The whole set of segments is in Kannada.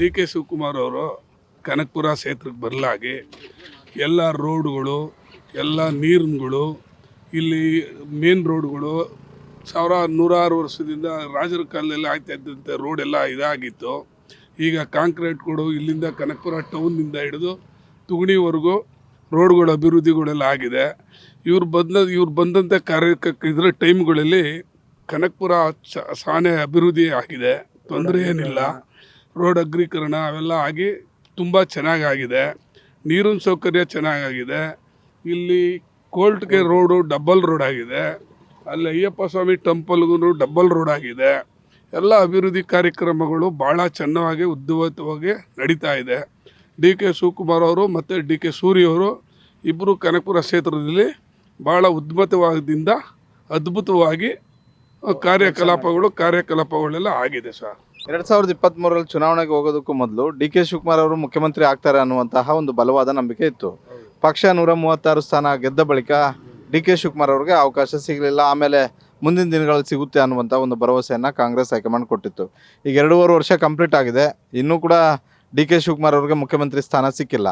ಡಿ ಕೆ ಶಿವಕುಮಾರ್ ಅವರು ಕನಕಪುರ ಕ್ಷೇತ್ರಕ್ಕೆ ಬರಲಾಗಿ ಎಲ್ಲ ರೋಡ್ಗಳು, ಎಲ್ಲ ನೀರುಗಳು, ಇಲ್ಲಿ ಮೇನ್ ರೋಡ್ಗಳು ಸಾವಿರ ನೂರಾರು ವರ್ಷದಿಂದ ರಾಜರ ಕಾಲದಲ್ಲಿ ಆಗ್ತಾ ಇದ್ದಂಥ ರೋಡ್ ಎಲ್ಲ ಇದಾಗಿತ್ತು. ಈಗ ಕಾಂಕ್ರೀಟ್ಗಳು ಇಲ್ಲಿಂದ ಕನಕಪುರ ಟೌನ್ನಿಂದ ಹಿಡಿದು ತುಗಣಿವರೆಗೂ ರೋಡ್ಗಳ ಅಭಿವೃದ್ಧಿಗಳೆಲ್ಲ ಆಗಿದೆ. ಇವ್ರು ಬಂದ, ಇವ್ರು ಬಂದಂಥ ಕಾರ್ಯ ಇದರ ಟೈಮ್ಗಳಲ್ಲಿ ಕನಕಪುರ ಸಾನೆ ಅಭಿವೃದ್ಧಿ ಆಗಿದೆ. ತೊಂದರೆ ಏನಿಲ್ಲ. ರೋಡ್ ಅಗ್ರೀಕರಣ ಅವೆಲ್ಲ ಆಗಿ ತುಂಬ ಚೆನ್ನಾಗಾಗಿದೆ. ನೀರಿನ ಸೌಕರ್ಯ ಚೆನ್ನಾಗಾಗಿದೆ. ಇಲ್ಲಿ ಕೋಲ್ಟ್ಗೆ ರೋಡು ಡಬ್ಬಲ್ ರೋಡ್ ಆಗಿದೆ. ಅಲ್ಲಿ ಅಯ್ಯಪ್ಪ ಸ್ವಾಮಿ ಟೆಂಪಲ್ಗೂ ಡಬ್ಬಲ್ ರೋಡ್ ಆಗಿದೆ. ಎಲ್ಲ ಅಭಿವೃದ್ಧಿ ಕಾರ್ಯಕ್ರಮಗಳು ಭಾಳ ಚೆನ್ನಾಗಿ ಉದ್ಧವತವಾಗಿ ನಡೀತಾ ಇದೆ. ಡಿ ಕೆ ಶಿವಕುಮಾರ್ ಅವರು ಮತ್ತು ಡಿ ಕೆ ಸೂರ್ಯ ಅವರು ಇಬ್ಬರು ಕನಕಪುರ ಕ್ಷೇತ್ರದಲ್ಲಿ ಭಾಳ ಉದ್ಮತವಾದಿಂದ ಅದ್ಭುತವಾಗಿ ಕಾರ್ಯಕಲಾಪಗಳು ಕಾರ್ಯಕಲಾಪಗಳೆಲ್ಲ ಆಗಿದೆ ಸರ್. ಎರಡ್ ಸಾವಿರದ ಇಪ್ಪತ್ತ್ ಮೂರರಲ್ಲಿ ಚುನಾವಣೆಗೆ ಹೋಗೋದಕ್ಕೂ ಮೊದಲು ಡಿ ಕೆ ಶಿವಕುಮಾರ್ ಅವರು ಮುಖ್ಯಮಂತ್ರಿ ಆಗ್ತಾರೆ ಅನ್ನುವಂತಹ ಒಂದು ಬಲವಾದ ನಂಬಿಕೆ ಇತ್ತು. ಪಕ್ಷ ನೂರ ಮೂವತ್ತಾರು ಸ್ಥಾನ ಗೆದ್ದ ಬಳಿಕ ಡಿ ಕೆ ಶಿವಕುಮಾರ್ ಅವರಿಗೆ ಅವಕಾಶ ಸಿಗಲಿಲ್ಲ. ಆಮೇಲೆ ಮುಂದಿನ ದಿನಗಳಲ್ಲಿ ಸಿಗುತ್ತೆ ಅನ್ನುವಂಥ ಒಂದು ಭರವಸೆಯನ್ನು ಕಾಂಗ್ರೆಸ್ ಹೈಕಮಾಂಡ್ ಕೊಟ್ಟಿತ್ತು. ಈಗ ಎರಡೂವರೆ ವರ್ಷ ಕಂಪ್ಲೀಟ್ ಆಗಿದೆ. ಇನ್ನೂ ಕೂಡ ಡಿ ಕೆ ಶಿವಕುಮಾರ್ ಅವರಿಗೆ ಮುಖ್ಯಮಂತ್ರಿ ಸ್ಥಾನ ಸಿಕ್ಕಿಲ್ಲ.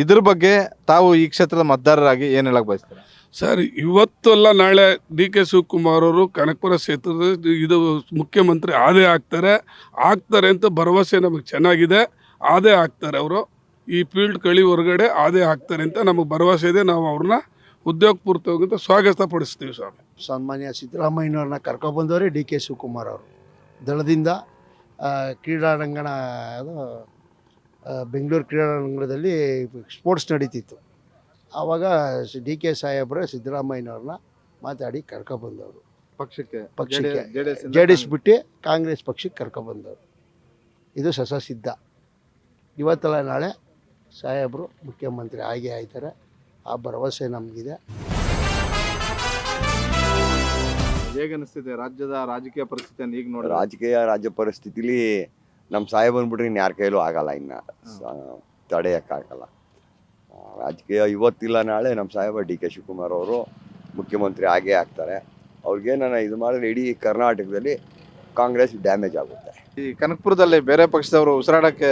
ಇದ್ರ ಬಗ್ಗೆ ತಾವು ಈ ಕ್ಷೇತ್ರದ ಮತದಾರರಾಗಿ ಏನು ಹೇಳಕ್ ಬಯಸ್ತೀರಾ? ಸರ್ ಇವತ್ತು ಅಲ್ಲ ನಾಳೆ ಡಿ ಕೆ ಶಿವಕುಮಾರ್ ಅವರು ಕನಕಪುರ ಕ್ಷೇತ್ರದ ಇದು ಮುಖ್ಯಮಂತ್ರಿ ಆದೇ ಆಗ್ತಾರೆ. ಆಗ್ತಾರೆ ಅಂತ ಭರವಸೆ ನಮಗೆ ಚೆನ್ನಾಗಿದೆ. ಆದೇ ಆಗ್ತಾರೆ ಅವರು. ಈ ಫೀಲ್ಡ್ ಕಳಿ ಹೊರಗಡೆ ಆದೇ ಆಗ್ತಾರೆ ಅಂತ ನಮಗೆ ಭರವಸೆ ಇದೆ. ನಾವು ಅವ್ರನ್ನ ಉದ್ಯೋಗಪೂರ್ತಿಯಾಗಿ ಅಂತ ಸ್ವಾಗತ ಪಡಿಸ್ತೀವಿ ಸ್ವಾಮಿ. ಸನ್ಮಾನ್ಯ ಸಿದ್ದರಾಮಯ್ಯನವ್ರನ್ನ ಕರ್ಕೊಬಂದವರೇ ಡಿ ಕೆ ಶಿವಕುಮಾರ್ ಅವರು. ದಳದಿಂದ ಕ್ರೀಡಾರಂಗಣ ಬೆಂಗಳೂರು ಕ್ರೀಡಾಂಗಣದಲ್ಲಿ ಸ್ಪೋರ್ಟ್ಸ್ ನಡೀತಿತ್ತು. ಆವಾಗ ಡಿ ಕೆ ಸಾಹೇಬ್ರೆ ಸಿದ್ದರಾಮಯ್ಯನವ್ರನ್ನ ಮಾತಾಡಿ ಕರ್ಕೊಬಂದವರು. ಪಕ್ಷಕ್ಕೆ ಪಕ್ಷಕ್ಕೆ ಜೆ ಡಿ ಎಸ್ ಬಿಟ್ಟು ಕಾಂಗ್ರೆಸ್ ಪಕ್ಷಕ್ಕೆ ಕರ್ಕೊಬಂದವರು. ಇದು ಸಸ ಸಿದ್ಧ ಇವತ್ತಲ್ಲ ನಾಳೆ ಸಾಹೇಬರು ಮುಖ್ಯಮಂತ್ರಿ ಆಗೇ ಆಯ್ತಾರೆ. ಆ ಭರವಸೆ ನಮಗಿದೆ. ಹೇಗೆ ಅನಿಸ್ತಿದೆ ರಾಜ್ಯದ ರಾಜಕೀಯ ಪರಿಸ್ಥಿತಿಯನ್ನು ಈಗ ನೋಡಿ ರಾಜಕೀಯ ರಾಜ್ಯ ಪರಿಸ್ಥಿತಿಲಿ ನಮ್ಮ ಸಾಯ ಬಂದ್ಬಿಟ್ರೆ ಇನ್ನು ಯಾರ ಕೈಲೂ ಆಗಲ್ಲ ಇನ್ನು. ತಡೆಯೋಕ್ಕಾಗಲ್ಲ. ರಾಜಕೀಯ ಇವತ್ತಿಲ್ಲ ನಾಳೆ ನಮ್ಮ ಸಾಹೇಬ ಡಿ ಕೆ ಶಿವಕುಮಾರ್ ಅವರು ಮುಖ್ಯಮಂತ್ರಿ ಆಗೇ ಆಗ್ತಾರೆ. ಅವ್ರಿಗೆ ನಾನು ಇದು ಮಾಡಿದ್ರೆ ಇಡೀ ಕರ್ನಾಟಕದಲ್ಲಿ ಕಾಂಗ್ರೆಸ್ ಡ್ಯಾಮೇಜ್ ಆಗುತ್ತೆ. ಈ ಕನಕಪುರದಲ್ಲಿ ಬೇರೆ ಪಕ್ಷದವರು ಉಸಿರಾಡೋಕ್ಕೆ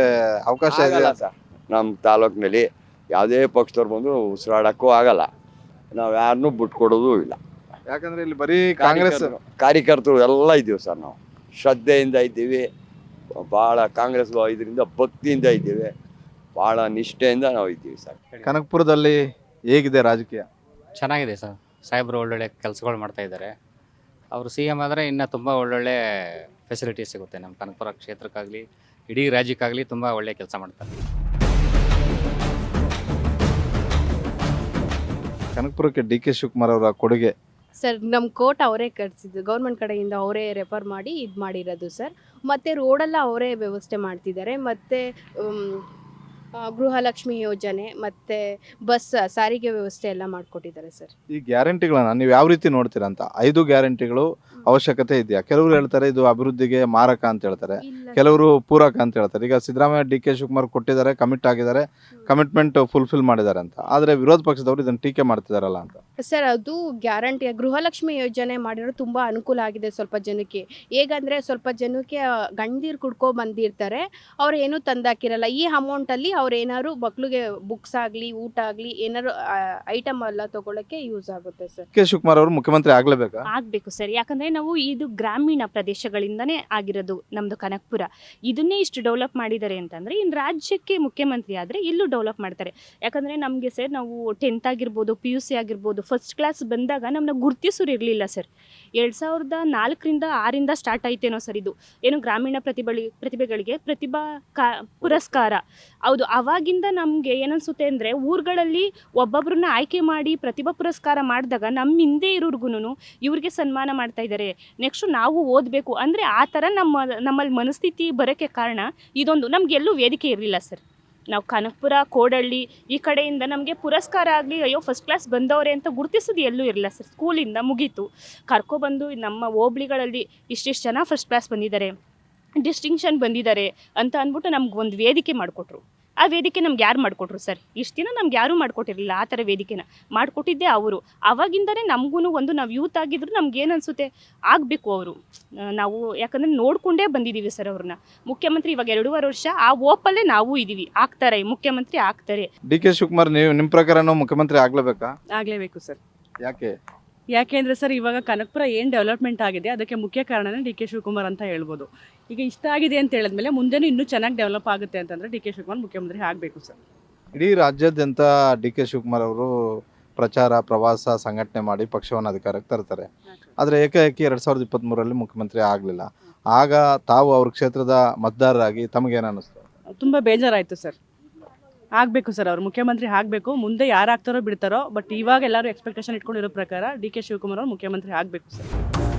ಅವಕಾಶ ಇದೆ ಸರ್. ನಮ್ಮ ತಾಲೂಕಿನಲ್ಲಿ ಯಾವುದೇ ಪಕ್ಷದವ್ರು ಬಂದರೂ ಉಸಿರಾಡೋಕ್ಕೂ ಆಗಲ್ಲ. ನಾವು ಯಾರನ್ನೂ ಬಿಟ್ಕೊಡೋದು ಇಲ್ಲ. ಯಾಕಂದ್ರೆ ಇಲ್ಲಿ ಬರೀ ಕಾಂಗ್ರೆಸ್ ಕಾರ್ಯಕರ್ತರು ಎಲ್ಲ ಇದ್ದೀವಿ ಸರ್ ನಾವು. ಶ್ರದ್ಧೆಯಿಂದ ಇದ್ದೀವಿ. ಭಾಳ ಕಾಂಗ್ರೆಸ್ ಇದರಿಂದ ಭಕ್ತಿಯಿಂದ ಇದ್ದೀವಿ. ಭಾಳ ನಿಷ್ಠೆಯಿಂದ ನಾವು ಇದ್ದೀವಿ ಸರ್. ಕನಕಪುರದಲ್ಲಿ ಹೇಗಿದೆ ರಾಜಕೀಯ? ಚೆನ್ನಾಗಿದೆ ಸರ್. ಸಾಹೇಬರು ಒಳ್ಳೊಳ್ಳೆ ಕೆಲಸಗಳು ಮಾಡ್ತಾ ಇದ್ದಾರೆ. ಅವರು ಸಿ ಎಂ ಆದರೆ ಇನ್ನೂ ತುಂಬ ಒಳ್ಳೊಳ್ಳೆ ಫೆಸಿಲಿಟಿ ಸಿಗುತ್ತೆ. ನಮ್ಮ ಕನಕಪುರ ಕ್ಷೇತ್ರಕ್ಕಾಗಲಿ ಇಡೀ ರಾಜ್ಯಕ್ಕಾಗಲಿ ತುಂಬ ಒಳ್ಳೆ ಕೆಲಸ ಮಾಡ್ತಾರೆ. ಕನಕಪುರಕ್ಕೆ ಡಿ ಕೆ ಶಿವಕುಮಾರ್ ಅವರ ಕೊಡುಗೆ ಸರ್ ನಮ್ಮ ಕೋರ್ಟ್ ಅವರೇ ಕಟ್ಸಿದ್ದು. ಗೌರ್ಮೆಂಟ್ ಕಡೆಯಿಂದ ಅವರೇ ರೆಫರ್ ಮಾಡಿ ಇದು ಮಾಡಿರೋದು ಸರ್. ಮತ್ತು ರೋಡೆಲ್ಲ ಅವರೇ ವ್ಯವಸ್ಥೆ ಮಾಡ್ತಿದ್ದಾರೆ. ಮತ್ತು ಗೃಹಲಕ್ಷ್ಮಿ ಯೋಜನೆ ಮತ್ತು ಬಸ್ ಸಾರಿಗೆ ವ್ಯವಸ್ಥೆ ಎಲ್ಲ ಮಾಡಿಕೊಟ್ಟಿದ್ದಾರೆ ಸರ್. ಈ ಗ್ಯಾರಂಟಿಗಳನ್ನ ನೀವು ಯಾವ ರೀತಿ ನೋಡ್ತೀರಾ ಅಂತ? ಐದು ಗ್ಯಾರಂಟಿಗಳು ಅವಶ್ಯಕತೆ ಇದೆಯಾ? ಕೆಲವರು ಹೇಳ್ತಾರೆ ಇದು ಅಭಿವೃದ್ಧಿಗೆ ಮಾರಕ ಅಂತ ಹೇಳ್ತಾರೆ. ಕೆಲವರು ಪೂರಕ ಅಂತ ಹೇಳ್ತಾರೆ. ಈಗ ಸಿದ್ದರಾಮಯ್ಯ ಡಿ ಕೆ ಶಿವಕುಮಾರ್ ಕೊಟ್ಟಿದ್ದಾರೆ ಕಮಿಟ್ ಆಗಿದ್ದಾರೆ ಕಮಿಟ್ಮೆಂಟ್ ಫುಲ್ಫಿಲ್ ಮಾಡಿದ್ದಾರೆ ಅಂತ. ಆದರೆ ವಿರೋಧ ಪಕ್ಷದವರು ಇದನ್ನು ಟೀಕೆ ಮಾಡ್ತಿದಾರಲ್ಲ ಅಂತ. ಸರ್ ಅದು ಗ್ಯಾರಂಟಿ ಗೃಹಲಕ್ಷ್ಮಿ ಯೋಜನೆ ಮಾಡಿರೋ ತುಂಬ ಅನುಕೂಲ ಆಗಿದೆ ಸ್ವಲ್ಪ ಜನಕ್ಕೆ. ಹೇಗಂದರೆ ಸ್ವಲ್ಪ ಜನಕ್ಕೆ ಗಂಡೀರು ಕುಡ್ಕೊ ಬಂದಿರ್ತಾರೆ. ಅವ್ರು ಏನೂ ತಂದಾಕಿರಲ್ಲ. ಈ ಅಮೌಂಟಲ್ಲಿ ಅವ್ರು ಏನಾದ್ರು ಮಕ್ಳಿಗೆ ಬುಕ್ಸ್ ಆಗಲಿ ಊಟ ಆಗಲಿ ಏನಾದ್ರು ಐಟಮ್ ಎಲ್ಲ ತೊಗೊಳಕ್ಕೆ ಯೂಸ್ ಆಗುತ್ತೆ ಸರ್. ಕೆ ಶಿವಕುಮಾರ್ ಅವರು ಮುಖ್ಯಮಂತ್ರಿ ಆಗಲೇಬೇಕು? ಆಗಬೇಕು ಸರ್. ಯಾಕಂದರೆ ನಾವು ಇದು ಗ್ರಾಮೀಣ ಪ್ರದೇಶಗಳಿಂದನೇ ಆಗಿರೋದು. ನಮ್ಮದು ಕನಕಪುರ ಇದನ್ನೇ ಇಷ್ಟು ಡೆವಲಪ್ ಮಾಡಿದ್ದಾರೆ ಅಂತಂದರೆ ಇನ್ನು ರಾಜ್ಯಕ್ಕೆ ಮುಖ್ಯಮಂತ್ರಿ ಆದರೆ ಇಲ್ಲೂ ಡೆವಲಪ್ ಮಾಡ್ತಾರೆ. ಯಾಕಂದರೆ ನಮಗೆ ಸರ್ ನಾವು ಟೆಂತ್ ಆಗಿರ್ಬೋದು ಪಿ ಯು ಸಿ ಆಗಿರ್ಬೋದು ಫಸ್ಟ್ ಕ್ಲಾಸ್ ಬಂದಾಗ ನಮ್ಮನ್ನ ಗುರುತಿಸೋರು ಇರಲಿಲ್ಲ ಸರ್ ಎರಡು ಸಾವಿರದ ನಾಲ್ಕರಿಂದ ಆರಿಂದ ಸ್ಟಾರ್ಟ್ ಆಯ್ತೇನೋ ಸರ್ ಇದು. ಏನು ಗ್ರಾಮೀಣ ಪ್ರತಿಭಳಿ ಪ್ರತಿಭೆಗಳಿಗೆ ಪ್ರತಿಭಾ ಕಾ, ಪುರಸ್ಕಾರ. ಹೌದು, ಅವಾಗಿಂದ ನಮಗೆ ಏನನ್ಸುತ್ತೆ ಅಂದರೆ ಊರುಗಳಲ್ಲಿ ಒಬ್ಬೊಬ್ಬರನ್ನ ಆಯ್ಕೆ ಮಾಡಿ ಪ್ರತಿಭಾ ಪುರಸ್ಕಾರ ಮಾಡಿದಾಗ ನಮ್ಮ ಹಿಂದೆ ಇರೋರ್ಗು ಇವ್ರಿಗೆ ಸನ್ಮಾನ ಮಾಡ್ತಾ ಇದ್ದಾರೆ ನೆಕ್ಸ್ಟ್ ನಾವು ಓದಬೇಕು. ಅಂದರೆ ಆ ಥರ ನಮ್ಮ, ನಮ್ಮಲ್ಲಿ ಮನಸ್ಥಿತಿ ಬರೋಕ್ಕೆ ಕಾರಣ ಇದೊಂದು. ನಮಗೆಲ್ಲೂ ವೇದಿಕೆ ಇರಲಿಲ್ಲ ಸರ್. ನಾವು ಕನಕಪುರ ಕೋಡಳ್ಳಿ ಈ ಕಡೆಯಿಂದ ನಮಗೆ ಪುರಸ್ಕಾರ ಆಗಲಿ, ಅಯ್ಯೋ ಫಸ್ಟ್ ಕ್ಲಾಸ್ ಬಂದವರೆ ಅಂತ ಗುರುತಿಸೋದು ಎಲ್ಲೂ ಇರಲಿಲ್ಲ ಸರ್. ಸ್ಕೂಲಿಂದ ಮುಗೀತು. ಕರ್ಕೊಬಂದು ನಮ್ಮ ಹೋಬ್ಳಿಗಳಲ್ಲಿ ಇಷ್ಟಿಷ್ಟು ಜನ ಫಸ್ಟ್ ಕ್ಲಾಸ್ ಬಂದಿದ್ದಾರೆ. ಡಿಸ್ಟಿಂಕ್ಷನ್ ಬಂದಿದ್ದಾರೆ ಅಂತ ಅಂದ್ಬಿಟ್ಟು ನಮ್ಗೆ ಒಂದು ವೇದಿಕೆ ಮಾಡಿಕೊಟ್ರು. ಆ ವೇದಿಕೆ ನಮ್ಗೆ ಯಾರು ಮಾಡಿಕೊಟ್ರು ಸರ್? ಇಷ್ಟು ದಿನ ನಮ್ಗೆ ಯಾರೂ ಮಾಡಿಕೊಟ್ಟಿರಲಿಲ್ಲ ಆ ಥರ ವೇದಿಕೆನ. ಮಾಡಿಕೊಟ್ಟಿದ್ದೇ ಅವರು. ಅವಾಗಿಂದನೇ ನಮಗೂ ಒಂದು ನಾವು ಯೂತ್ ಆಗಿದ್ರು ನಮ್ಗೆ ಏನು ಅನಿಸುತ್ತೆ? ಆಗಬೇಕು ಅವರು. ನಾವು ಯಾಕಂದರೆ ನೋಡಿಕೊಂಡೇ ಬಂದಿದ್ದೀವಿ ಸರ್ ಅವ್ರನ್ನ ಮುಖ್ಯಮಂತ್ರಿ ಇವಾಗ ಎರಡೂವರೆ ವರ್ಷ ಆ ಓಪಲ್ಲೇ ನಾವು ಇದ್ದೀವಿ ಆಗ್ತಾರೆ ಮುಖ್ಯಮಂತ್ರಿ ಆಗ್ತಾರೆ. ಡಿ ಕೆ ಶಿವಕುಮಾರ್ ನೀವು ನಿಮ್ಮ ಪ್ರಕಾರ ಮುಖ್ಯಮಂತ್ರಿ ಆಗಲೇಬೇಕಾ? ಆಗಲೇಬೇಕು ಸರ್. ಯಾಕೆ? ಯಾಕೆಂದರೆ ಸರ್ ಇವಾಗ ಕನಕಪುರ ಏನು ಡೆವಲಪ್ಮೆಂಟ್ ಆಗಿದೆ ಅದಕ್ಕೆ ಮುಖ್ಯ ಕಾರಣನೇ ಡಿ ಕೆ ಶಿವಕುಮಾರ್ ಅಂತ ಹೇಳ್ಬೋದು. ಈಗ ಇಷ್ಟ ಆಗಿದೆ ಅಂತ ಹೇಳಿದ್ಮೇಲೆ ಮುಂದೆನೂ ಇನ್ನೂ ಚೆನ್ನಾಗಿ ಡೆವಲಪ್ ಆಗುತ್ತೆ ಅಂತಂದರೆ ಡಿ ಕೆ ಶಿವಕುಮಾರ್ ಮುಖ್ಯಮಂತ್ರಿ ಆಗಬೇಕು ಸರ್. ಇಡೀ ರಾಜ್ಯಾದ್ಯಂತ ಡಿ ಕೆ ಶಿವಕುಮಾರ್ ಅವರು ಪ್ರಚಾರ ಪ್ರವಾಸ ಸಂಘಟನೆ ಮಾಡಿ ಪಕ್ಷವನ್ನು ಅಧಿಕಾರಕ್ಕೆ ತರ್ತಾರೆ. ಆದರೆ ಏಕಾಏಕಿ ಎರಡು ಸಾವಿರದ ಇಪ್ಪತ್ತ್ಮೂರರಲ್ಲಿ ಮುಖ್ಯಮಂತ್ರಿ ಆಗಲಿಲ್ಲ. ಆಗ ತಾವು ಅವ್ರ ಕ್ಷೇತ್ರದ ಮತದಾರರಾಗಿ ತಮಗೇನು ಅನ್ನಿಸ್ತು ತುಂಬ ಬೇಜಾರಾಯಿತು ಸರ್. ಆಗಬೇಕು ಸರ್ ಅವ್ರು. ಮುಖ್ಯಮಂತ್ರಿ ಆಗಬೇಕು. ಮುಂದೆ ಯಾರು ಆಗ್ತಾರೋ ಬಿಡ್ತಾರೋ ಬಟ್ ಇವಾಗ ಎಲ್ಲರೂ ಎಕ್ಸ್ಪೆಕ್ಟೇಷನ್ ಇಟ್ಕೊಂಡಿರೋ ಪ್ರಕಾರ ಡಿ ಕೆ ಶಿವಕುಮಾರ್ ಅವರು ಮುಖ್ಯಮಂತ್ರಿ ಆಗಬೇಕು ಸರ್.